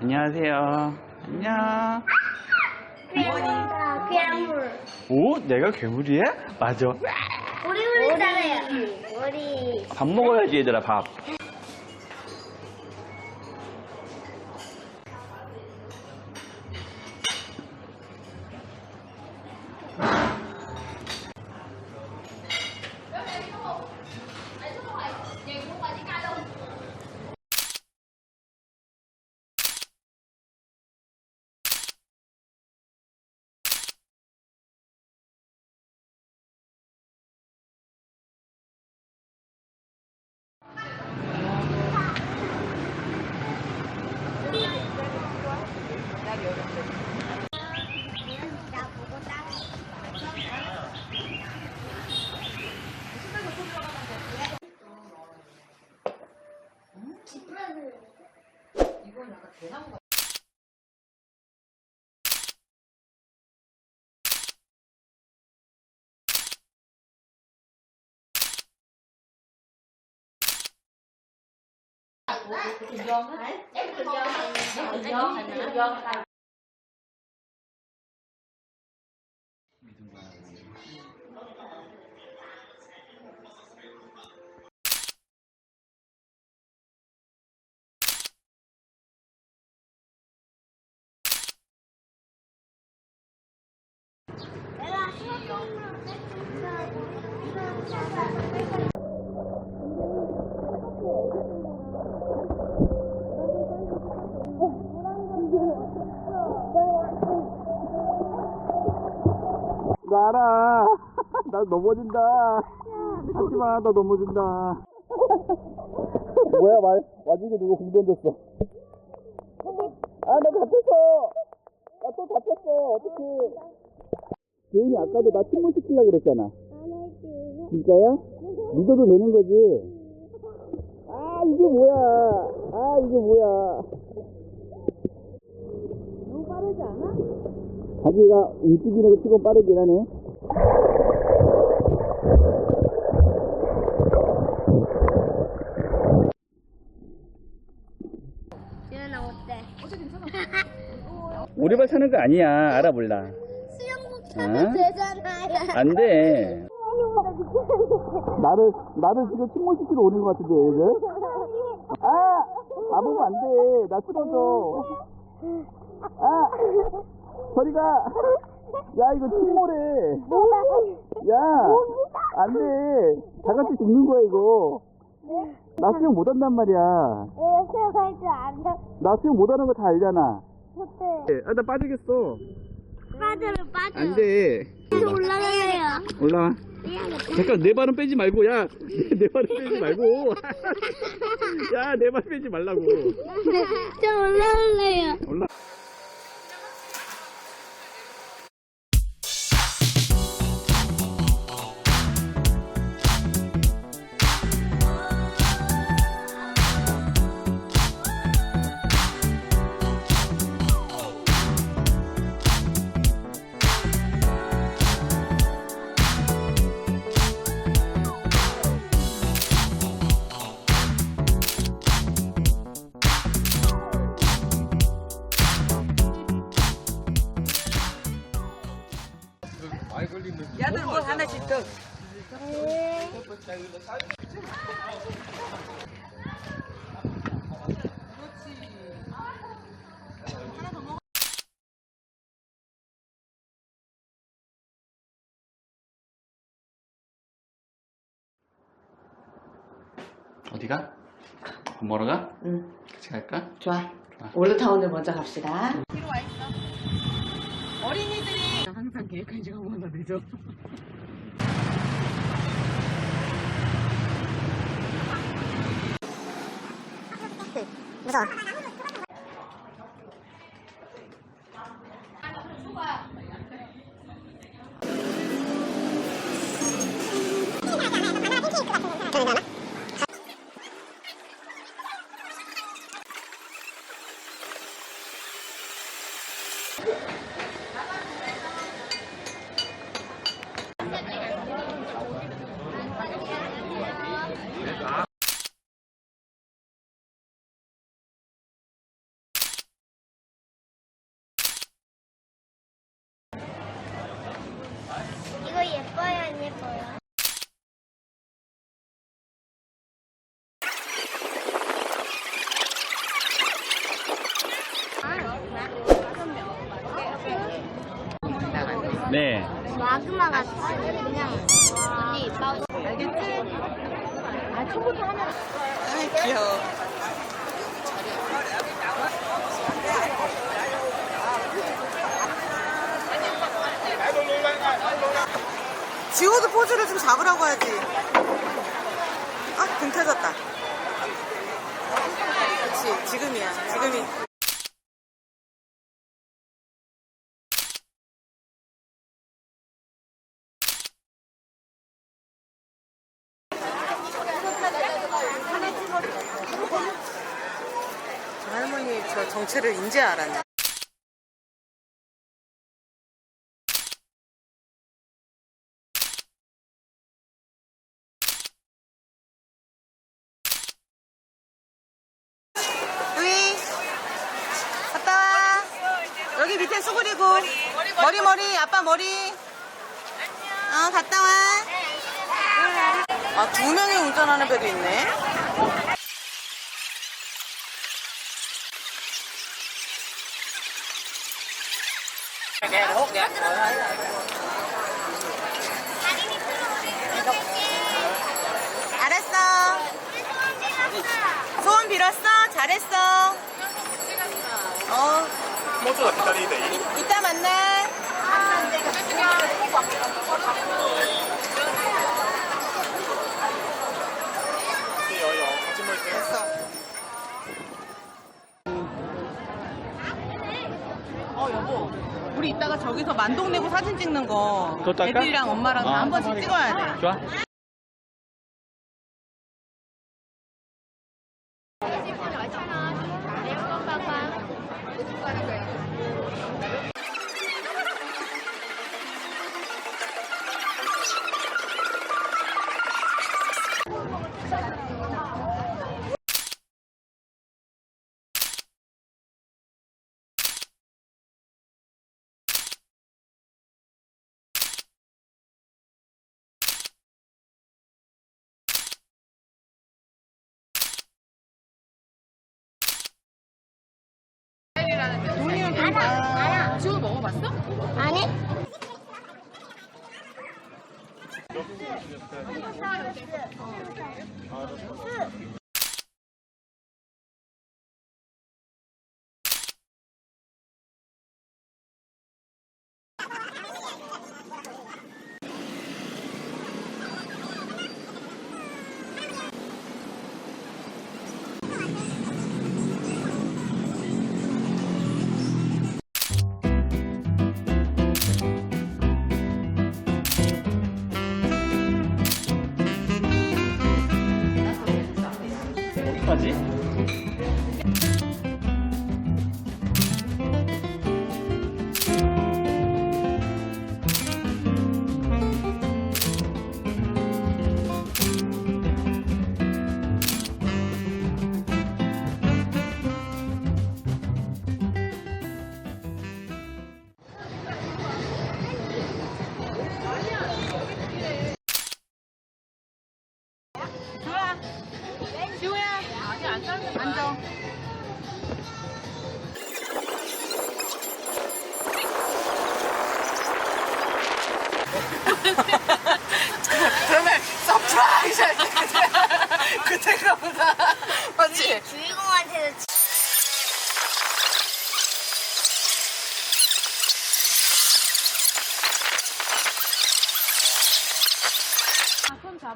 안녕하세요. 안녕. 괴물. 괴물. 오, 내가 괴물이야? 맞아. 우리 우리 따라요. 우리. 밥 먹어야지, 얘들아, 밥. của của Trường Giôn đó. Em Trường Giôn, em Trường Giôn, em Trường Giôn là Bye. 나 넘어진다. 하지 마, 나 넘어진다. 뭐야, 말, 와중에 누가 공 던졌어. 아, 나 다쳤어. 나 또 다쳤어. 어떡해. 재훈이 아까도 나 친구 시키려고 그랬잖아. 진짜야? 믿어도 되는 거지? 아, 이게 뭐야. 아, 이게 뭐야. 너무 빠르지 않아? 자기가 움직이는 게 조금 빠르긴 하네. 지은아 어때? 오리발 사는 거 아니야. 알아 몰라. 수영복 어? 타면 되잖아요. 안 돼. 나를 나를 지금 침몰시키러 오는 것 같은데 얘들. 아, 나보면 안 돼. 나 쓰러져. 아, 저리가. 야 이거 침몰해. 야, 안 돼. 다 같이 죽는 거야 이거. 나 수영 못 한단 말이야. 내가 수영할 줄 알아. 나 수영 못 하는 거 다 알잖아. 못해. 아, 나 빠지겠어. 빠져요 빠져. 안 돼. 올라가요. 올라와. 잠깐 내 발은 빼지 말고 야 내 발은 빼지 말고 야 내 발 빼지 말라고 저 올라올래요. 올라 어디가? 밥 먹으러 가? 응, 같이 갈까? 좋아. 좋아. 올드타운을 먼저 갑시다. 어린이들이 항상 계획한 시간 보다 늦어. 무서워. 마그마 같이 그냥 언니 마구 아 귀여워. 지호도 포즈를 좀 잡으라고 하지. 아, 등 터졌다. 그렇지, 지금이야, 지금이. 저 저 정체를 이제 알았네. 루이 갔다 와 여기 밑에 수그리고. 머리 머리 아빠 머리. 어 갔다 와 아두 명이 운전하는 배도 있네 알았어 소원 빌었어 잘했어 어 모두가 기다리대. 이- 이따 만나. 여여 같이 먹을 때. 됐어. 어 여보, 우리 이따가 저기서 만동 내고 사진 찍는 거 그것도 할까? 애들이랑 엄마랑 다 어. 한 번씩 찍어야 돼. 좋아. 지호 먹어봤어? 아니? 어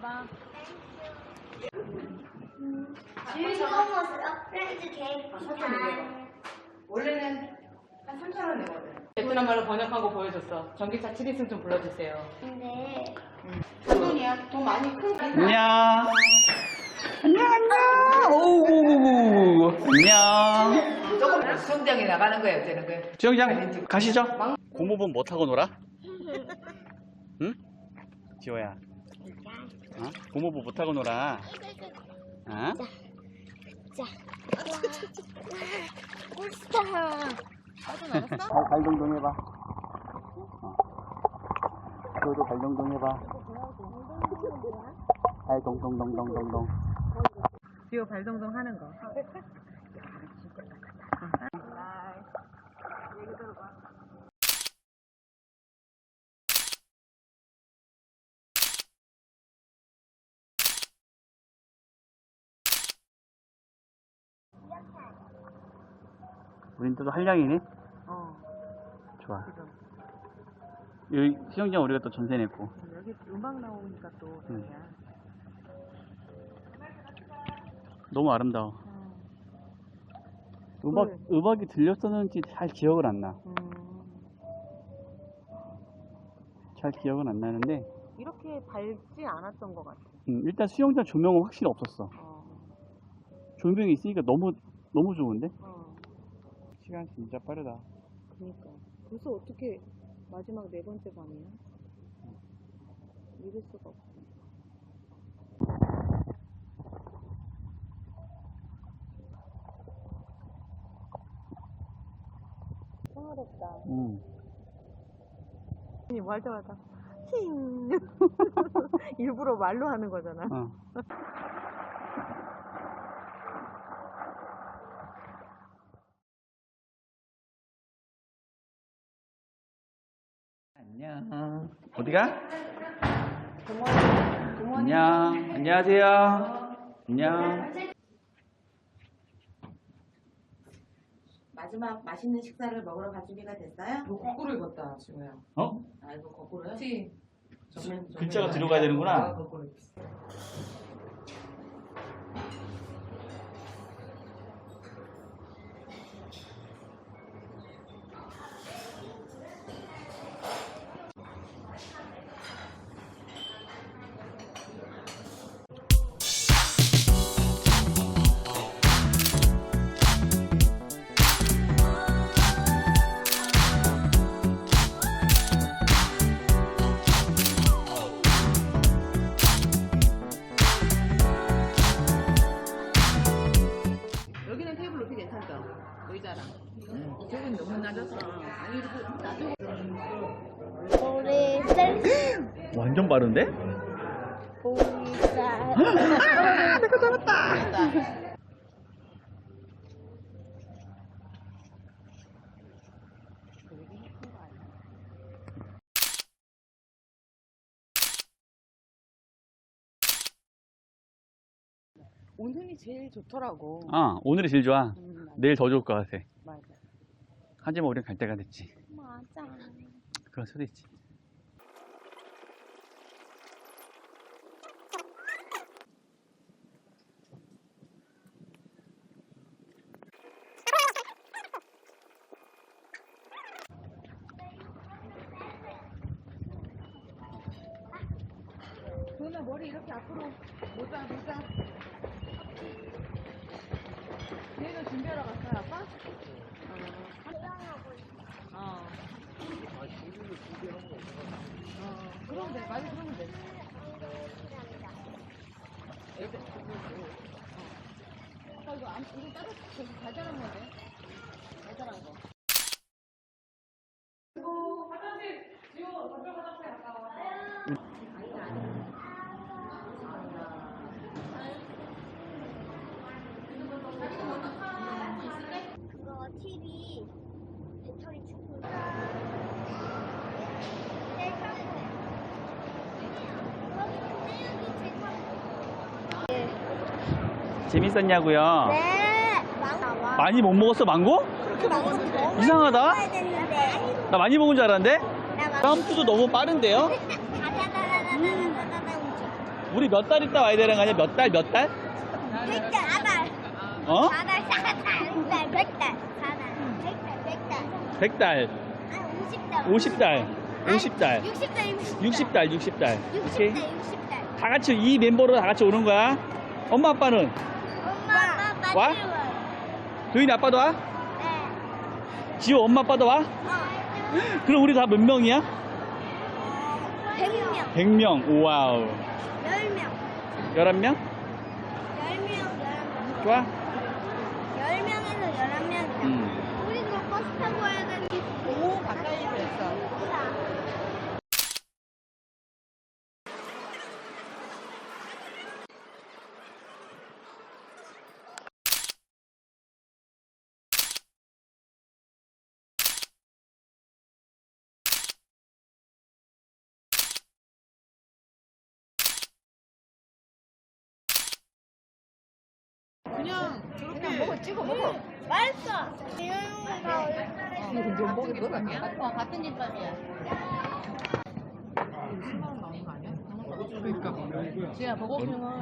손 잡아. 주인공은 서프라이즈 케이크 반. 원래는 한 3천 원 내거든. 베트남 말로 번역한 거 보여줬어. 전기차 7인승 좀 불러주세요. 근데 돈이야. 돈 많이 큰 거. 안녕. 안녕, 안녕. 오우우우우. 안녕. 조금 수영장에 나가는 거야, 어쩌는 거야. 수영장 가시죠. 고모분 뭐 타고 놀아? 응? 지호야. 어? 고모부 뭐 타고 놀아? 어? 멋있다. 발, 발 동동 해봐. 어. 그 너도 발동동 해봐. 발동동동동동동. 지호 발동동 하는 거. 우린 또 한량이네? 어, 좋아. 지금. 여기 수영장 우리가 또 전세 냈고. 여기 음악 나오니까 또 응. 그냥. 너무 아름다워. 음악, 음악이 들렸었는지 잘 기억은 안 나. 음, 잘 기억은 안 나는데, 이렇게 밝지 않았던 것 같아. 음, 일단 수영장 조명은 확실히 없었어. 어, 조명이 있으니까 너무, 너무 좋은데? 어, 시간 진짜 빠르다. 그니까. 벌써 어떻게 마지막 네 번째 밤이야? 믿을 수가 없어. 평화롭다. 음. 뭐할 때마다 힝 일부러 말로 하는 거잖아. 어. 안녕. 어디가? 안녕. 안녕하세요. 안녕. 마지막 맛있는 식사를 먹으러 갈 준비가 됐어요? 너 거꾸로 입었다, 지호야. 어? 아 이거 거꾸로요? 티. 글자가 뒤로 가야 되는구나. 거꾸로 입었어. 오늘이 제일 좋더라고. 아, 오늘이 제일 좋아. 음, 맞아. 내일 더 좋을 것 같아. 맞아. 하지만 우린 갈 때가 됐지. 맞아. 그럴 수도 있지. 도나 머리 이렇게 앞으로 모자 모자. 준비하러 갔어요, 아빠? 어. 어, 그러면 돼. 많이 그러면 돼. 애들, 어. 어, 이거 안, 이거 따로 저기 달달한 건데. 달달한 거. 재밌었냐고요? 네. 많이 못 먹었어 망고? 그렇게 이상하다. 나 많이 먹은 줄 알았는데? 다음 주도 너무 빠른데요? 우리 몇 달 있다 와야 되는 거 아니야? 몇 달? 몇 달? 몇 달? 4달, 4달, 100달, 4달, 100달, 100달. 100달. 50달. 50달 60달, 60달. 60달, 60달. 다 같이 이 멤버로 다 같이 오는 거야. 엄마 아빠는 와? 도인이 아빠도 와? 네. 지호 엄마 아빠도 와? 어. 그럼 우리 다 몇 명이야? 100명, 백 명. 와우. 10명. 열한 명? 10명, 11명. 좋아? 10명에서 11명이다. 음. 우리 그 버스 타고 와야 되는데. 너무 가까이 있어. 그냥 먹어 찍어 먹어. 맛있어. 지영이가 얼마나 좀 먹이 그거 아니야? 어, 같은 집밥이야. 그러니까. 지야 버거킹은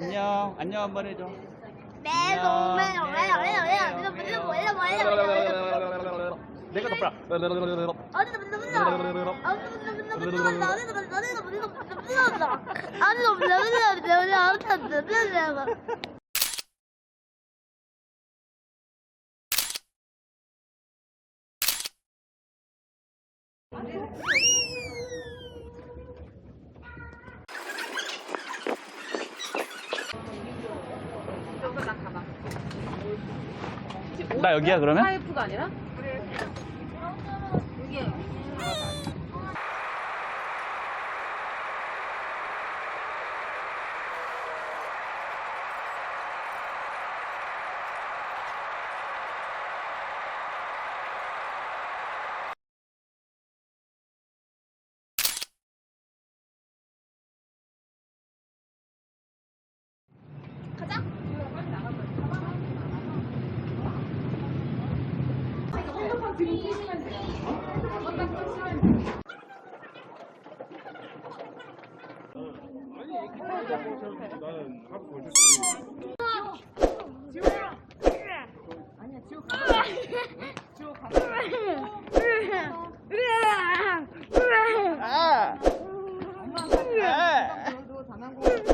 안녕 안녕 한번 해줘 매우 매우 매우 매우 매우 이거 무슨 뭐야 뭐야 뭐야 나 근데 근데 아니 근 근데 근데 아니 근데 근데 아니 근데 근데 근데 아니 근데 근데 근데 근데 근데 근데 나 여기야 그러면? 파이프가 아니라? 아!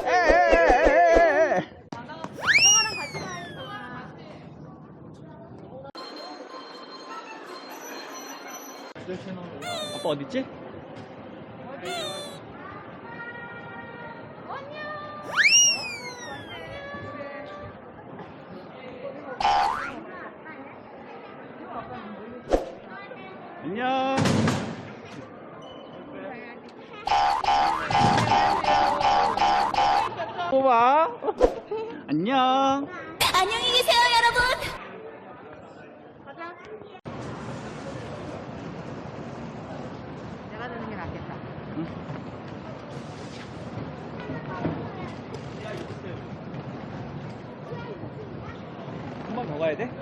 에에에에에에 아빠 어딨지? 내가 되는 게 낫겠다. 한번 더 가야 돼?